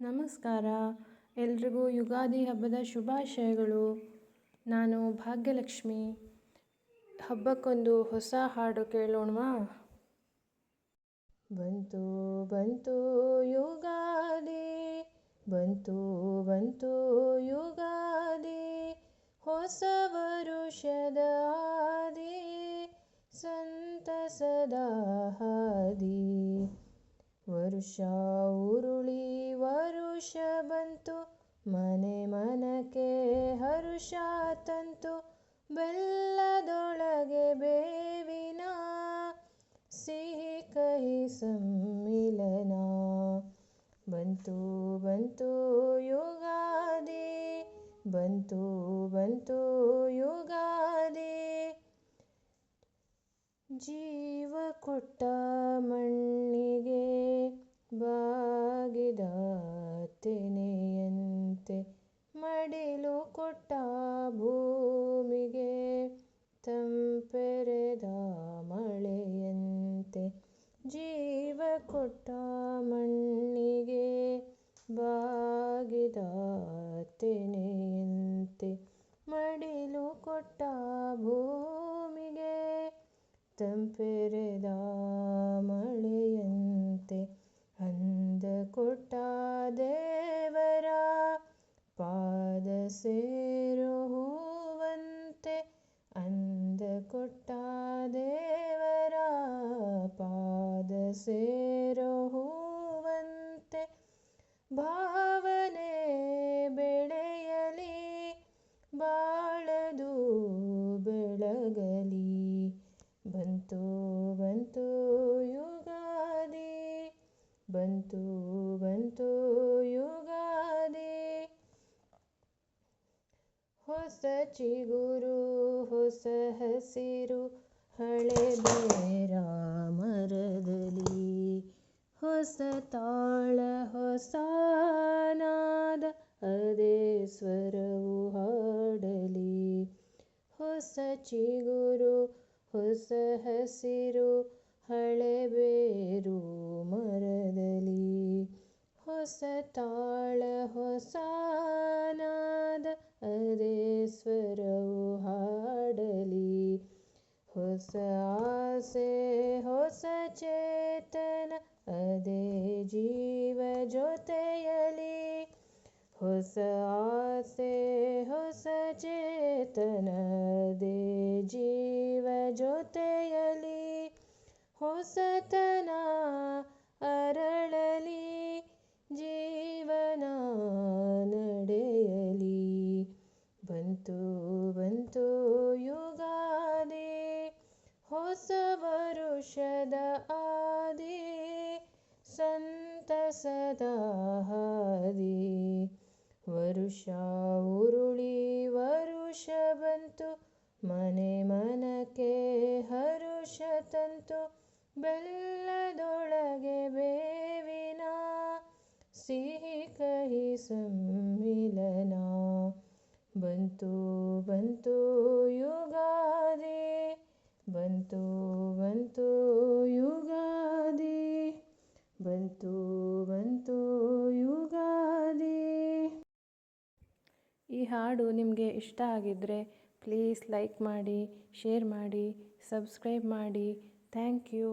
ನಮಸ್ಕಾರ. ಎಲ್ರಿಗೂ ಯುಗಾದಿ ಹಬ್ಬದ ಶುಭಾಶಯಗಳು. ನಾನು ಭಾಗ್ಯಲಕ್ಷ್ಮಿ. ಹಬ್ಬಕ್ಕೊಂದು ಹೊಸ ಹಾಡು ಕೇಳೋಣವಾ? ಬಂತು ಬಂತು ಯುಗಾದಿ, ಬಂತು ಬಂತು ಯುಗಾದಿ, ಹೊಸ ವರುಷದ ಆದಿ, ಸಂತಸದ ಹಾದಿ. ವರುಷ ಉರುಳಿ ಮನೆ ಮನಕ್ಕೆ ಹರುಷ ತಂತು, ಬೆಲ್ಲದೊಳಗೆ ಬೇವಿನ, ಸಿಹಿ ಕಹಿ ಸಮ್ಮಿಲನ. ಬಂತು ಬಂತು ಯುಗಾದಿ, ಬಂತು ಬಂತು ಯುಗಾದಿ. ಜೀವ ಕೊಟ್ಟ ಮಣ್ಣಿಗೆ ಬಾಗಿದ ಬಾಗಿದ ತೆನೆಯಂತೆ ಮಡಿಲು ಕೊಟ್ಟ ಭೂಮಿಗೆ ತಂಪೆರೆದ ಮಳೆಯಂತೆ ಅಂದ ಕೊಟ್ಟ ದೇವರ ಪಾದ ಸೇರೋ ಹೂವಂತೆ ಅಂದ ಕೊಟ್ಟ ದೇವರ ಪಾದ ಸೇರೋ ಹೂವಂತೆ ಭಾವನೆ ಬೆಳೆಯಲಿ, ಬಾಳದು ಬೆಳಗಲಿ. ಬಂತು ಬಂತು ಯುಗಾದಿ, ಬಂತು ಬಂತು ಯುಗಾದಿ. ಹೊಸ ಚಿಗುರು, ಹೊಸ ಹಸಿರು ಹಳೆ ಬೇರ ಮರದಲ್ಲಿ ಹೊಸ ತಾಳ ಹೊಸ ನಾದ ಅದೇ ಸ್ವರವು ಹಾಡಲಿ ಹೊಸ ಚಿಗುರು ಹೊಸ ಹಸಿರು ಹಳೆ ಬೇರು ಮರದಲ್ಲಿ ಹೊಸ ತಾಳ ಹೊಸ ನಾದ ಅದೇ ಸ್ವರವು ಹಾಡಲಿ ಹೊಸ ಆಸೆ ಹೊಸ ಚೇತನ ಅದೇ ಜೀವ ಜೊತೆಯಲಿ ಹೊಸ ಆಸೆ ಹೊಸ ಚೇತನ ಅದೇ ಜೀವ ಜೊತೆಯಲಿ ಹೊಸತನ ಅರಳಲಿ ಜೀವನ ನಡೆಯಲಿ ಬಂತು ಬಂತು ಯುಗಾದಿ ಹೊಸ ವರುಷದ ಆದಿ ಸಂತಸದ ಹಾದಿ ವರುಷ ಉರುಳಿ, ವರುಷ ಬಂತು, ಮನೆ ಮನಕ್ಕೆ ಹರುಷ ತಂತು, ಬೆಲ್ಲದೊಳಗೆ ಬೇವಿನ ಸಿಹಿ ಕಹಿ ಸಮ್ಮಿಲನ. ಬಂತು ಬಂತು ಯುಗಾದಿ, ಬಂತು ಬಂತು ಯುಗಾದಿ. ಬಂತು ಬಂತು ಯುಗಾದಿ. ಈ ಹಾಡು ನಿಮಗೆ ಇಷ್ಟ ಆಗಿದ್ದರೆ ಪ್ಲೀಸ್ ಲೈಕ್ ಮಾಡಿ ಶೇರ್ ಮಾಡಿ ಸಬ್ಸ್ಕ್ರೈಬ್ ಮಾಡಿ. Thank you